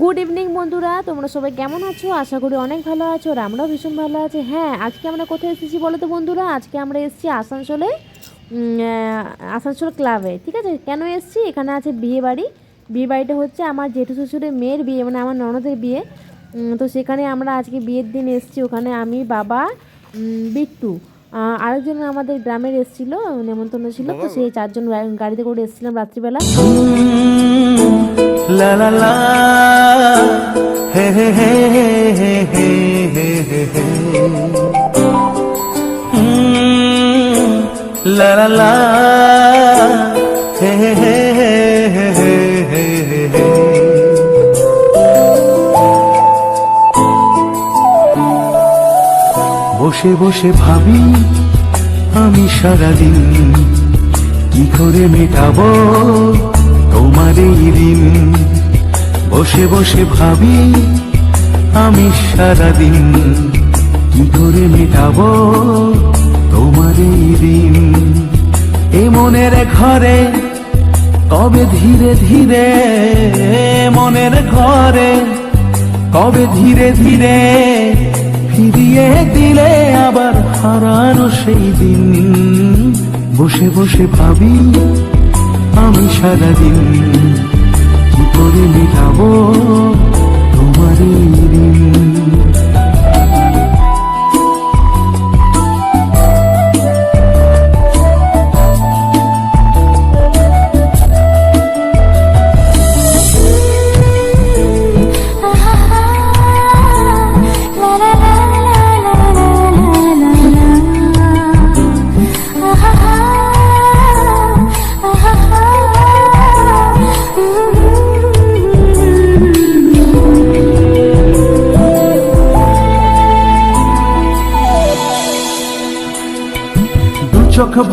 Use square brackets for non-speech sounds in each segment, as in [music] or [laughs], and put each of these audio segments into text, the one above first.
Good evening বন্ধুরা। তোমরা সবাই কেমন আছো? আশা করি অনেক ভালো আছো আর আমরাও ভীষণ ভালো আছি। হ্যাঁ আজকে আমরা কোথায় এসেছি বলো তো বন্ধুরা? আজকে আমরা এসেছি আসানসোলে আসানসোল ক্লাবে ঠিক আছে? কেন এসেছি? এখানে আছে বিয়ে বাড়ি। বিয়ে বাড়িটা হচ্ছে আমার জেঠু শ্বশুরের মেয়ের বিয়ে মানে আমার ননদের বিয়ে। তো সেখানে আমরা আজকে বিয়ের দিন এসেছি। ওখানে আমি বাবা বিট্টু। আরেকজন আমাদের গ্রামের এসেছিল নেমন্তন্ন ছিল। তো সেই চারজন গাড়িতে করে এসেছিলাম রাত্রিবেলা। La la, hey hey hey hey hey hey hey hey. Mm, La la la, hey hey hey hey hey hey hey hey. বসে বসে ভাবি আমি সারাদিন কি করে মেটাবো তোমার এই বসে বসে ভাবি, আমি সারাদিন কি করে মেটাবো তোমার এই এ মনের ঘরে, কবে ধীরে ধীরে, মনের ঘরে, কবে ধীরে ধীরে ফিরিয়ে দিলে আবার হারানো সেই দিন। বসে বসে ভাবি আমি সারাদিন কি করে মেটাবো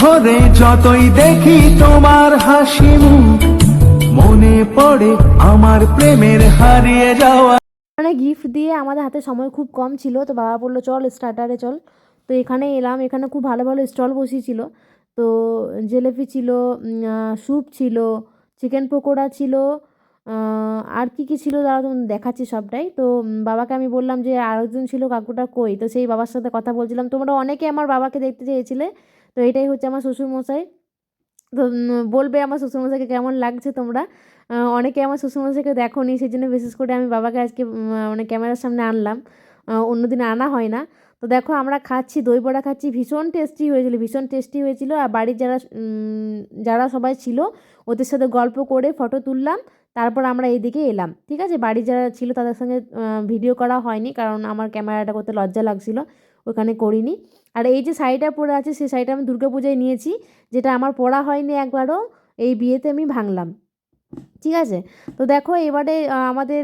ভরে যতই দেখি তোমার হাসি মুখ, মনে পড়ে আমার প্রেমের হারিয়ে যাওয়া। মানে গিফট দিয়ে আমাদের হাতে সময় খুব কম ছিল, তো বাবা বলল, চল স্টার্টারে চল। তো এখানে এলাম, এখানে খুব ভালো ভালো স্টল বসিয়েছিল। তো জিলেপি ছিল স্যুপ ছিল চিকেন পকোড়া ছিল আর কি কি ছিল দাঁড়া তোমার দেখাচ্ছি সবটাই। তো বাবাকে আমি বললাম যে আরেকজন ছিল কাকুটা কই? তো সেই বাবার সাথে কথা বলছিলাম। তোমরা অনেকে আমার বাবাকে দেখতে চেয়েছিলে তো এটাই হচ্ছে আমার শ্বশুরমশাই। তো বলবে আমার শ্বশুরমশাইকে কেমন লাগছে তোমরা? অনেকে আমার শ্বশুরমশাইকে দেখো নি সেই জন্য বিশেষ করে আমি বাবাকে আজকে মানে ক্যামেরার সামনে আনলাম। অন্যদিন আনা হয় না। তো দেখো আমরা খাচ্ছি, দই বড়া খাচ্ছি, ভীষণ টেস্টি হয়েছিল, ভীষণ টেস্টি হয়েছিল। আর বাড়ির যারা যারা সবাই ছিল, ওদের সাথে গল্প করে ফটো তুললাম, তারপর আমরা এইদিকে এলাম। ঠিক আছে? বাড়ি যারা ছিল, তাদের সঙ্গে ভিডিও করা হয়নি, কারণ আমার ক্যামেরাটা করতে লজ্জা লাগছিল। ওখানে করিনি। আর এই যে শাড়িটা পরে আছে সেই শাড়িটা আমি দুর্গাপূজায় নিয়েছি, যেটা আমার পরা হয়নি একবারও, এই বিয়েতে আমি ভাঙলাম। ঠিক আছে? তো দেখো, এবারে আমাদের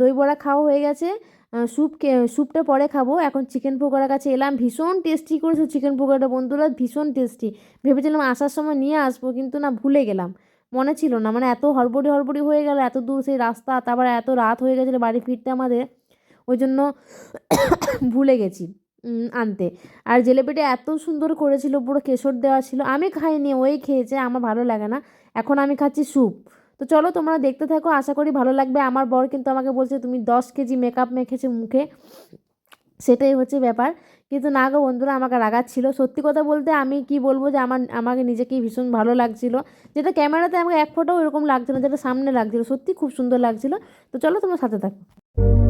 দই বড়া খাওয়া হয়ে গেছে। স্যুপ স্যুপটা পরে খাব। এখন চিকেন পকোড়ার কাছে এলাম। ভীষণ টেস্টি করেছে চিকেন পকোড়াটা বন্ধুরা, ভীষণ টেস্টি ভেবেছিলাম আসার সময় নিয়ে আসব, কিন্তু না, ভুলে গেলাম। মনে ছিল না মানে এত হড়বড়ি হড়বড়ি হয়ে গেল, এত দূর সেই রাস্তা, তারপর এত রাত হয়ে গেছিল বাড়ি ফিরতে আমাদের। ওই জন্য ভুলে গেছি। আনতে। আর জিলেপিটা এত সুন্দর করেছিল, পুরো কেশর দেওয়া ছিল। আমি খাইনি, ওই খেয়েছে, আমার ভালো লাগে না। এখন আমি খাচ্ছি স্যুপ। তো চলো, তোমরা দেখতে থাকো, আশা করি ভালো লাগবে। আমার বর কিন্তু আমাকে বলছে, তুমি দশ কেজি মেকআপ মেখেছে মুখে। সেটাই হচ্ছে ব্যাপার। কিন্তু না গো বন্ধুরা, আমাকে রাগাচ্ছিল। সত্যি কথা বলতে আমি কি বলব যে, আমার, আমাকে নিজেকেই ভীষণ ভালো লাগছিল। যেটা ক্যামেরাতে আমাকে এক ফোটাও এরকম লাগছিল যেটা সামনে লাগছিল। সত্যি খুব সুন্দর লাগছিল। তো চলো, তোমার সাথে থাকো।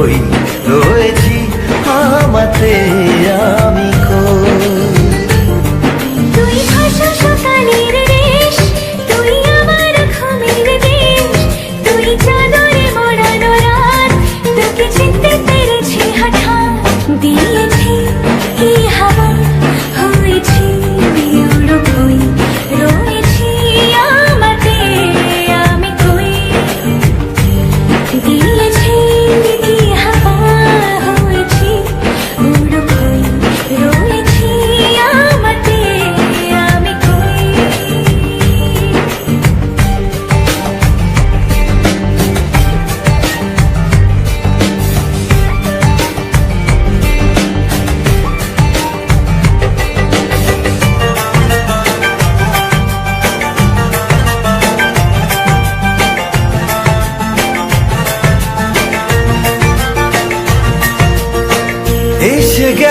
hoy.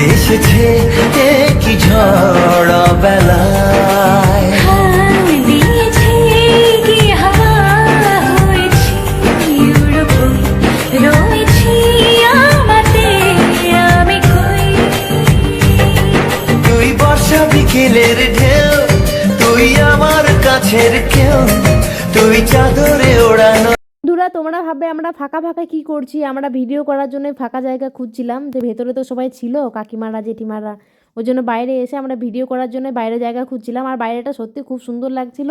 এসেছে কি ঝড় বেলা ভাববে আমরা ফাঁকা ফাঁকা কি করছি? আমরা ভিডিও করার জন্য ফাঁকা জায়গা খুঁজছিলাম যে ভেতরে তো সবাই ছিল, কাকিমারা, জেঠিমারা। ওই জন্য বাইরে এসে আমরা ভিডিও করার জন্য বাইরে জায়গা খুঁজছিলাম। আর বাইরেটা সত্যি খুব সুন্দর লাগছিল।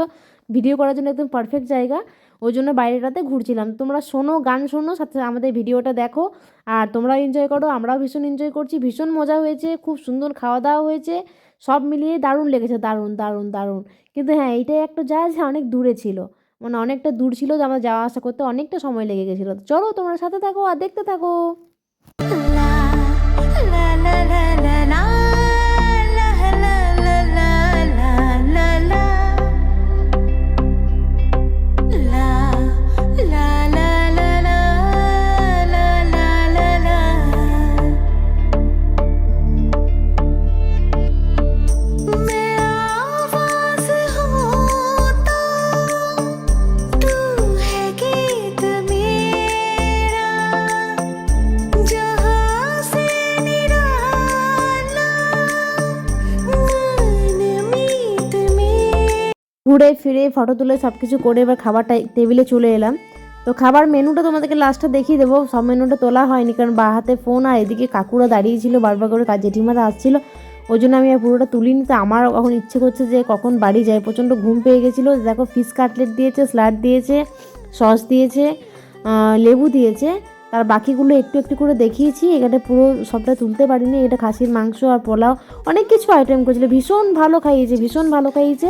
ভিডিও করার জন্য একদম পারফেক্ট জায়গা। ওই জন্য বাইরেটাতে ঘুরছিলাম। তোমরা শোনো, গান শোনো, সাথে আমাদের ভিডিওটা দেখো। আর তোমরাও এনজয় করো, আমরাও ভীষণ এনজয় করছি। ভীষণ মজা হয়েছে, খুব সুন্দর খাওয়া দাওয়া হয়েছে। সব মিলিয়ে দারুণ লেগেছে। দারুণ দারুণ দারুণ। কিন্তু হ্যাঁ এইটাই একটা যা যে অনেক দূরে ছিল। মানে অনেকটা দূর ছিল যে আমার যাওয়া আসা করতে অনেকটা সময় লেগে গেছিল। চলো তোমরা সাথে থাকো আর দেখতে থাকো। La la la la ফিরে ফটো তুলে সব কিছু করে এবার খাবারটা টেবিলে চলে এলাম। তো খাবার মেনুটা তোমাদেরকে লাস্টে দেখিয়ে দেবো। সব মেনুটা তোলা হয়নি কারণ বা হাতে ফোন আর এদিকে কাকুরা দাঁড়িয়েছিল, বারবার করে জেঠিমারা আসছিল। ওই জন্য আমি আর পুরোটা তুলিনি। তো আমার এখন ইচ্ছে করছে যে কখন বাড়ি যায় প্রচণ্ড ঘুম পেয়ে গেছিল। দেখো ফিশ কাটলেট দিয়েছে স্যালাড দিয়েছে সস দিয়েছে লেবু দিয়েছে। তার বাকিগুলো একটু একটু করে দেখিয়েছি। এখানে পুরো সবটা তুলতে পারিনি। এটা খাসির মাংস আর পোলাও, অনেক কিছু আইটেম করেছিল। ভীষণ ভালো খাইয়েছে, ভীষণ ভালো খাইয়েছে।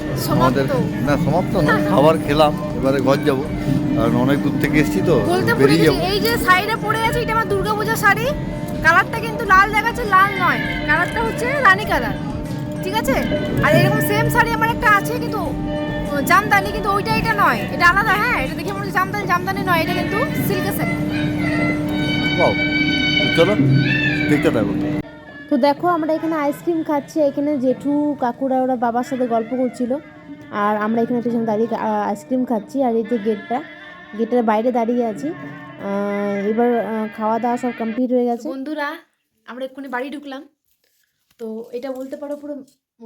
আমাদের না সমাপ্ত না [laughs] খাবার খেলাম এবারে ঘর যাব। কারণ অনেক দূর থেকে এসেছি তো বেরিয়ে যাব। এই যে সাইডে পড়ে আছে এটা আমার দুর্গাপূজার শাড়ি। কালারটা কিন্তু লাল দেখাচ্ছে লাল নয়। কালারটা হচ্ছে রানী কালার ঠিক আছে? আর এরকম সেম শাড়ি আমার একটা আছে কিন্তু জামদানি কিন্তু ওইটা এটা নয়। এটা আলাদা হ্যাঁ? এটা দেখে মনে হচ্ছে জামদানি জামদানি নয় এটা কিন্তু সিল্কের শাড়ি। চলো দেখতে থাকো। তো দেখো, আমরা এখানে আইসক্রিম খাচ্ছি, এখানে জেঠু, কাকুরা ওরা বাবার সাথে গল্প করছিল। আর আমরা এখানে পেছনে দাঁড়িয়ে আইসক্রিম খাচ্ছি, আর এই যে গেটটা গেটের বাইরে দাঁড়িয়ে আছি। এবার খাওয়া দাওয়া সব কমপ্লিট হয়ে গেছে। বন্ধুরা, আমরা এক্ষুনি বাড়ি ঢুকলাম। তো এটা বলতে পারো পুরো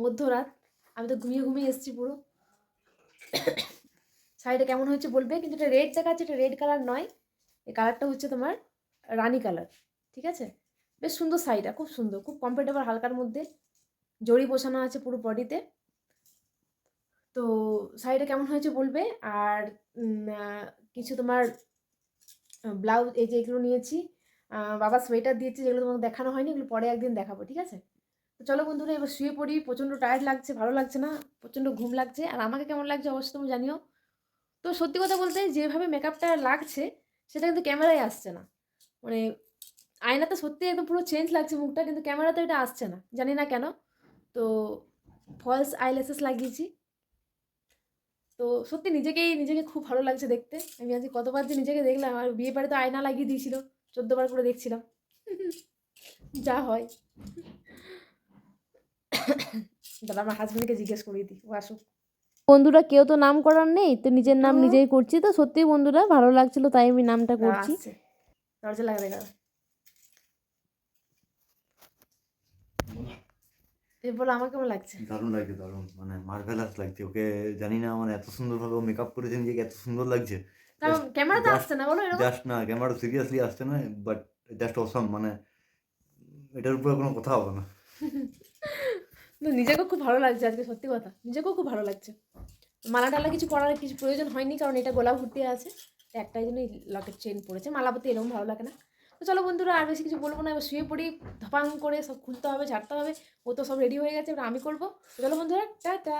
মধ্যরাত। আমি তো ঘুমিয়ে ঘুমিয়ে এসেছি পুরো। শাড়িটা কেমন হয়েছে বলবে? কিন্তু এটা রেড দেখাচ্ছে, এটা রেড কালার নয়। এই কালারটা হচ্ছে তোমার রানী কালার ঠিক আছে? বেশ সুন্দর শাড়িটা, খুব সুন্দর, খুব কমফোর্টেবল হালকার মধ্যে। জড়ি বসানো আছে পুরো বডিতে। তো শাড়িটা কেমন হয়েছে বলবে? আর কিছু তোমার ব্লাউজ এই যে এগুলো নিয়েছি বাবা সোয়েটার দিয়েছে যেগুলো তোমাকে দেখানো হয়নি, এগুলো পরে একদিন দেখাবো, ঠিক আছে? তো চলো বন্ধুরা, এবার শুয়ে পড়ি, প্রচণ্ড টায়ার্ড লাগছে, ভালো লাগছে না, প্রচণ্ড ঘুম লাগছে। আর আমাকে কেমন লাগছে অবশ্যই তুমি জানিও। তো সত্যি কথা বলতে, যেভাবে মেকআপটা লাগছে, সেটা কিন্তু ক্যামেরায় আসছে না। মানে আয়নাতে সত্যি একদম পুরো চেঞ্জ লাগছে মুখটা কিন্তু ক্যামেরাতে এটা আসছে না জানি না কেন। তো ফলস আইল্যাসেস লাগিয়েছি। তো সত্যি নিজেকেই নিজেকে খুব ভালো লাগছে দেখতে। আমি আজকে কতবার যে নিজেকে দেখলাম আর বিয়ে বাড়িতে আয়না লাগিয়ে দিয়েছিল চোদ্দবার করে দেখছিলাম। যা হয়। দাদা আমার হাজবেন্ডকে জিজ্ঞেস করিয়ে দিই ও আসুক। বন্ধুরা কেউ তো নাম করার নেই তো নিজের নাম নিজেই করছি। তো সত্যি বন্ধুরা ভালো লাগছিল তাই আমি নামটা করছি। দরজা দরজা লাগাবে দাদা এরপর আমার কেমন লাগছে? দারুণ লাগছে দারুণ। মানে মার্ভেলাস লাগছে। ওকে জানি না মানে এত সুন্দরভাবে মেকআপ করেছে নিজেকে এত সুন্দর লাগছে। কারণ ক্যামেরাতে আসছে না বলো জাস্ট না ক্যামেরা সিরিয়াসলি আসছে না বাট জাস্ট অসম মানে এটার উপরে কোনো কথা হবে না। তো নিজেকেও খুব ভালো লাগছে আজকে সত্যি কথা। নিজেকেও খুব ভালো লাগছে। মালা টালা কিছু পরার কিছু প্রয়োজন হয়নি কারণ এটা গোলাপ ভর্তি আছে। একটাই জন্যই লকেট চেন পড়েছে। মালা পরতে এরকম ভালো লাগে না। তো চলো বন্ধুরা, আর বেশি কিছু বলব না, এবার শুয়ে পড়ি, ধপাং করে সব খুলতে হবে ছাড়তে হবে, ও তো সব রেডি হয়ে গেছে, এবার আমি করব। চলো বন্ধুরা, টাটা!